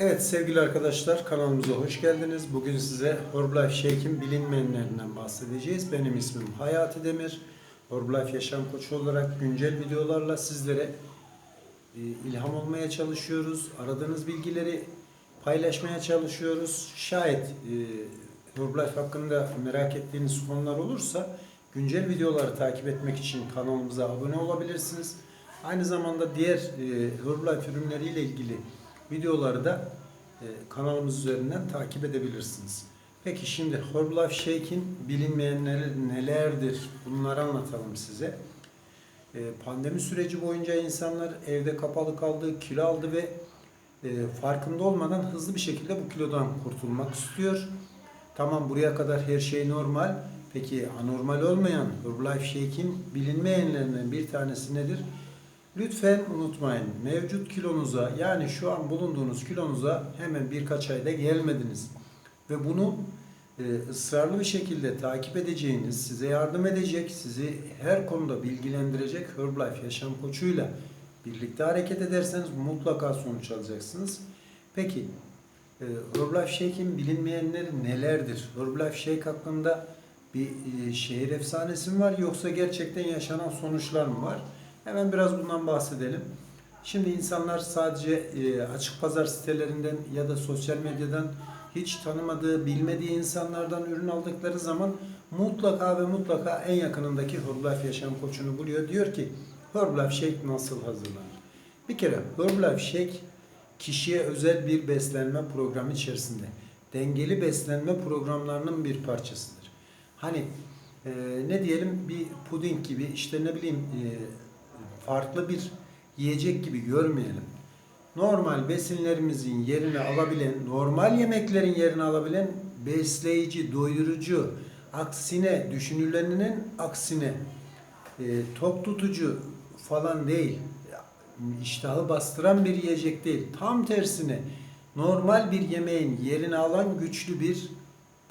Evet sevgili arkadaşlar kanalımıza hoş geldiniz. Bugün size Herbalife Shake'in bilinmeyenlerinden bahsedeceğiz. Benim ismim Hayati Demir. Herbalife Yaşam Koçu olarak güncel videolarla sizlere e, ilham olmaya çalışıyoruz. Aradığınız bilgileri paylaşmaya çalışıyoruz. Şayet e, Herbalife hakkında merak ettiğiniz konular olursa güncel videoları takip etmek için kanalımıza abone olabilirsiniz. Aynı zamanda diğer e, Herbalife ürünleriyle ilgili videoları da e, kanalımız üzerinden takip edebilirsiniz. Peki şimdi Herbalife Shake'in bilinmeyenleri nelerdir? Bunları anlatalım size. E, Pandemi süreci boyunca insanlar evde kapalı kaldı, kilo aldı ve e, farkında olmadan hızlı bir şekilde bu kilodan kurtulmak istiyor. Tamam buraya kadar her şey normal. Peki anormal olmayan Herbalife Shake'in bilinmeyenlerinden bir tanesi nedir? Lütfen unutmayın mevcut kilonuza yani şu an bulunduğunuz kilonuza hemen birkaç ayda gelmediniz. Ve bunu e, ısrarlı bir şekilde takip edeceğiniz, size yardım edecek, sizi her konuda bilgilendirecek Herbalife yaşam koçuyla birlikte hareket ederseniz mutlaka sonuç alacaksınız. Peki e, Herbalife Shake'in bilinmeyenleri nelerdir? Herbalife Shake hakkında bir e, şehir efsanesi mi var yoksa gerçekten yaşanan sonuçlar mı var? Hemen biraz bundan bahsedelim. Şimdi insanlar sadece e, açık pazar sitelerinden ya da sosyal medyadan hiç tanımadığı, bilmediği insanlardan ürün aldıkları zaman mutlaka ve mutlaka en yakınındaki Herbalife Yaşam Koçunu buluyor. Diyor ki Herbalife Shake nasıl hazırlanır? Bir kere Herbalife Shake kişiye özel bir beslenme programı içerisinde. Dengeli beslenme programlarının bir parçasıdır. Hani e, ne diyelim bir puding gibi işte ne bileyim e, farklı bir yiyecek gibi görmeyelim. Normal besinlerimizin yerini alabilen, normal yemeklerin yerini alabilen besleyici, doyurucu, aksine düşünülenin aksine e, tok tutucu falan değil. İştahı bastıran bir yiyecek değil. Tam tersine normal bir yemeğin yerini alan güçlü bir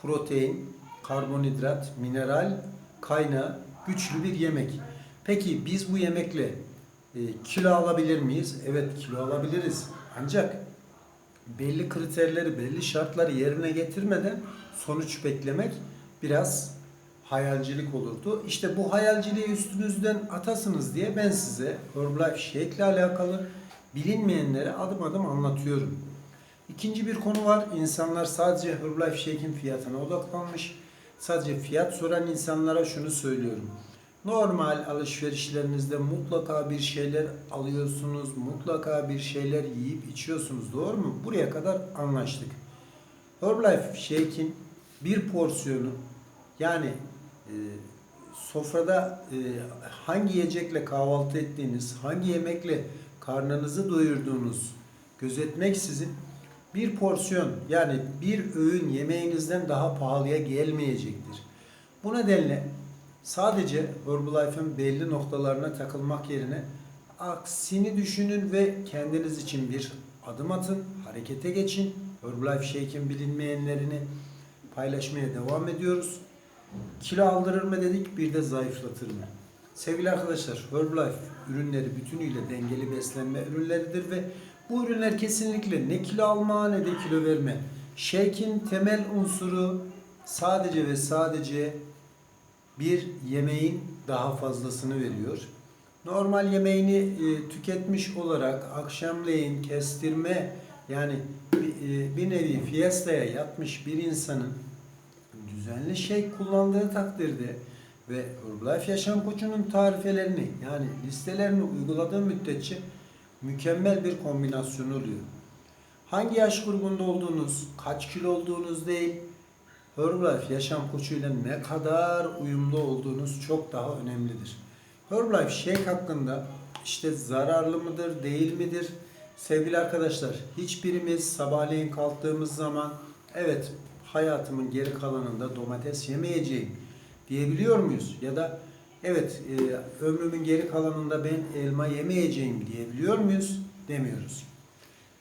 protein, karbonhidrat, mineral kaynağı güçlü bir yemek. Peki biz bu yemekle e, kilo alabilir miyiz? Evet kilo alabiliriz. Ancak belli kriterleri, belli şartları yerine getirmeden sonuç beklemek biraz hayalcilik olurdu. İşte bu hayalciliği üstünüzden atasınız diye ben size Herbalife Shake ile alakalı bilinmeyenleri adım adım anlatıyorum. İkinci bir konu var. İnsanlar sadece Herbalife Shake'in fiyatına odaklanmış. Sadece fiyat soran insanlara şunu söylüyorum. Normal alışverişlerinizde mutlaka bir şeyler alıyorsunuz, mutlaka bir şeyler yiyip içiyorsunuz. Doğru mu? Buraya kadar anlaştık. Herbalife Shake'in bir porsiyonu yani e, sofrada e, hangi yiyecekle kahvaltı ettiğiniz, hangi yemekle karnınızı doyurduğunuz gözetmeksizin bir porsiyon yani bir öğün yemeğinizden daha pahalıya gelmeyecektir. Bu nedenle sadece Herbalife'ın belli noktalarına takılmak yerine aksini düşünün ve kendiniz için bir adım atın, harekete geçin. Herbalife Shake'in bilinmeyenlerini paylaşmaya devam ediyoruz. Kilo aldırır mı dedik, bir de zayıflatır mı? Sevgili arkadaşlar, Herbalife ürünleri bütünüyle dengeli beslenme ürünleridir ve bu ürünler kesinlikle ne kilo alma ne de kilo verme. Shake'in temel unsuru sadece ve sadece bir yemeğin daha fazlasını veriyor. Normal yemeğini e, tüketmiş olarak akşamleyin kestirme yani e, bir nevi fiestaya yatmış bir insanın düzenli şey kullandığı takdirde ve Herbalife Yaşam Koçu'nun tarifelerini yani listelerini uyguladığı müddetçe mükemmel bir kombinasyon oluyor. Hangi yaş grubunda olduğunuz, kaç kilo olduğunuz değil, Herbalife Yaşam Koçu'yla ne kadar uyumlu olduğunuz çok daha önemlidir. Herbalife Shake hakkında işte zararlı mıdır, değil midir? Sevgili arkadaşlar, hiçbirimiz sabahleyin kalktığımız zaman evet hayatımın geri kalanında domates yemeyeceğim diyebiliyor muyuz? Ya da evet e, ömrümün geri kalanında ben elma yemeyeceğim diyebiliyor muyuz? Demiyoruz.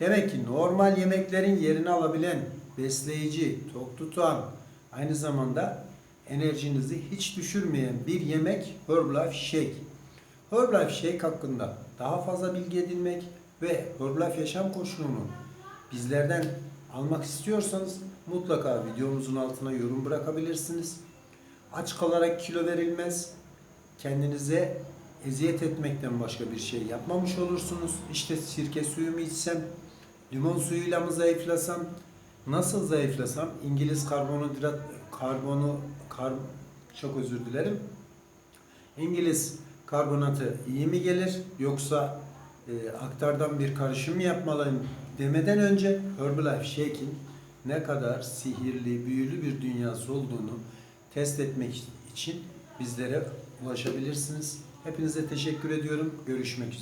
Demek ki normal yemeklerin yerini alabilen, besleyici, tok tutan, aynı zamanda enerjinizi hiç düşürmeyen bir yemek Herbalife Shake. Herbalife Shake hakkında daha fazla bilgi edinmek ve Herbalife Yaşam Koşulu'nun bizlerden almak istiyorsanız mutlaka videomuzun altına yorum bırakabilirsiniz. Aç kalarak kilo verilmez. Kendinize eziyet etmekten başka bir şey yapmamış olursunuz. İşte sirke suyu mu içsem, limon suyuyla mı zayıflasam, nasıl zayıflasam, İngiliz karbonhidrat, karbonu, kar, çok özür dilerim. İngiliz karbonatı iyi mi gelir yoksa e, aktardan bir karışım mı yapmalıyım demeden önce Herbalife Shake'in ne kadar sihirli, büyülü bir dünyası olduğunu test etmek için bizlere ulaşabilirsiniz. Hepinize teşekkür ediyorum. Görüşmek üzere.